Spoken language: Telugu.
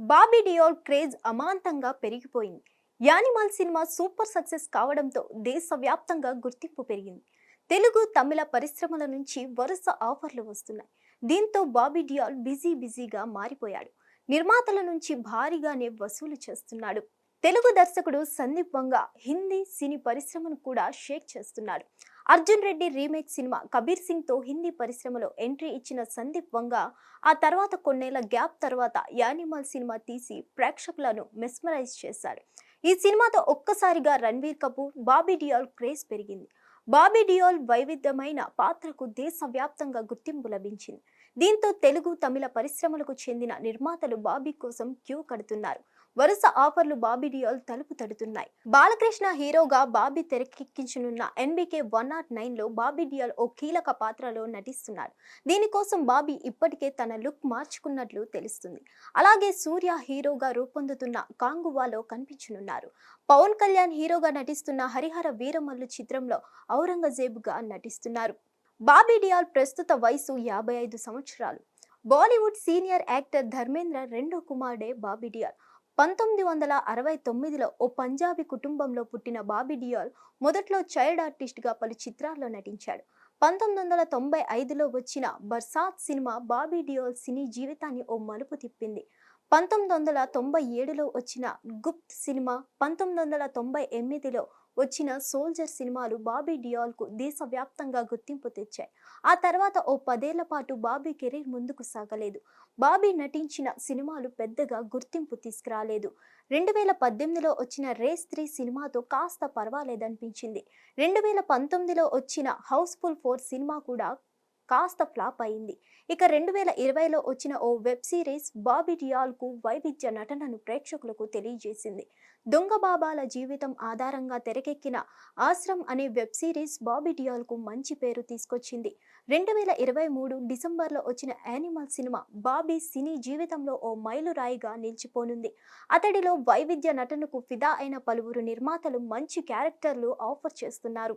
బాబీ డియోల్ క్రేజ్ అమాంతంగా పెరిగిపోయింది. యానిమల్ సినిమా సూపర్ సక్సెస్ కావడంతో దేశవ్యాప్తంగా గుర్తింపు పెరిగింది. తెలుగు తమిళ పరిశ్రమల నుంచి వరుస ఆఫర్లు వస్తున్నాయి. దీంతో బాబీ డియాల్ బిజీ బిజీగా మారిపోయాడు. నిర్మాతల నుంచి భారీగానే వసూలు చేస్తున్నాడు. తెలుగు దర్శకుడు సందీప్ వంగ హిందీ సినీ పరిశ్రమను కూడా షేక్ చేస్తున్నాడు అర్జున్ రెడ్డి రీమేక్ సినిమా కబీర్ సింగ్తో హిందీ పరిశ్రమలో ఎంట్రీ ఇచ్చిన సందీప్ వంగ ఆ తర్వాత కొన్నేళ్ళ గ్యాప్ తర్వాత యానిమల్ సినిమా తీసి ప్రేక్షకులను మెస్మరైజ్ చేశాడు ఈ సినిమాతో ఒక్కసారిగా రణ్వీర్ కపూర్ బాబీ డియాల్ క్రేజ్ పెరిగింది. బాబీ డియోల్ వైవిధ్యమైన పాత్రకు దేశవ్యాప్తంగా గుర్తింపు లభించింది. దీంతో తెలుగు తమిళ పరిశ్రమలకు చెందిన నిర్మాతలు బాబీ కోసం క్యూ కడుతున్నారు. వరుస ఆఫర్లు బాబీ డియోల్ తలుపు తడుతున్నాయి. బాలకృష్ణ హీరోగా బాబీ తెరకెక్కించనున్న ఎన్బికే వన్ నాట్ నైన్లో బాబీ డియోల్ ఓ కీలక పాత్రలో నటిస్తున్నాడు. దీనికోసం బాబీ ఇప్పటికే తన లుక్ మార్చుకున్నట్లు తెలుస్తుంది. అలాగే సూర్య హీరోగా రూపొందుతున్న కాంగువాలో కనిపించనున్నారు. పవన్ కళ్యాణ్ హీరోగా నటిస్తున్న హరిహర వీరమల్లు చిత్రంలో ఔరంగజేబుగా నటిస్తున్నారు. బాబీ డియాల్ ప్రస్తుత వయసు యాభై ఐదు సంవత్సరాలు. బాలీవుడ్ సీనియర్ యాక్టర్ ధర్మేంద్ర రెండో కుమారుడే బాబీ డియాల్. పంతొమ్మిది వందల అరవై తొమ్మిదిలో ఓ పంజాబీ కుటుంబంలో పుట్టిన బాబీ డియాల్ మొదట్లో చైల్డ్ ఆర్టిస్ట్గా పలు చిత్రాల్లో నటించాడు. పంతొమ్మిది వందల తొంభై ఐదులో వచ్చిన బర్సాత్ సినిమా బాబీ డియోల్ సినీ జీవితాన్ని ఓ మలుపు తిప్పింది. పంతొమ్మిది వందల తొంభై ఏడులో వచ్చిన గుప్త్ సినిమా పంతొమ్మిది వందల తొంభై ఎనిమిదిలో వచ్చిన సోల్జర్ సినిమాలు బాబీ డియాల్కు దేశవ్యాప్తంగా గుర్తింపు తెచ్చాయి. ఆ తర్వాత ఓ పదేళ్ళ పాటు బాబీ కెరీర్ ముందుకు సాగలేదు. బాబీ నటించిన సినిమాలు పెద్దగా గుర్తింపు తీసుకురాలేదు. రెండు వేల పద్దెనిమిదిలో వచ్చిన రేస్ త్రీ సినిమాతో కాస్త పర్వాలేదనిపించింది. రెండు వేల పంతొమ్మిదిలో వచ్చిన హౌస్ఫుల్ ఫోర్ సినిమా కూడా కాస్త ఫ్లాప్ అయింది. ఇక రెండు వేల ఇరవైలో వచ్చిన ఓ వెబ్ సిరీస్ బాబీ డియాల్కు వైవిధ్య నటనను ప్రేక్షకులకు తెలియజేసింది. దొంగ బాబాల జీవితం ఆధారంగా తెరకెక్కిన ఆశ్రమ్ అనే వెబ్ సిరీస్ బాబీ డియాల్కు మంచి పేరు తీసుకొచ్చింది. రెండు వేల ఇరవై మూడు డిసెంబర్లో వచ్చిన యానిమల్ సినిమా బాబీ సినీ జీవితంలో ఓ మైలురాయిగా నిలిచిపోనుంది. అతడిలో వైవిధ్య నటనకు ఫిదా అయిన పలువురు నిర్మాతలు మంచి క్యారెక్టర్లు ఆఫర్ చేస్తున్నారు.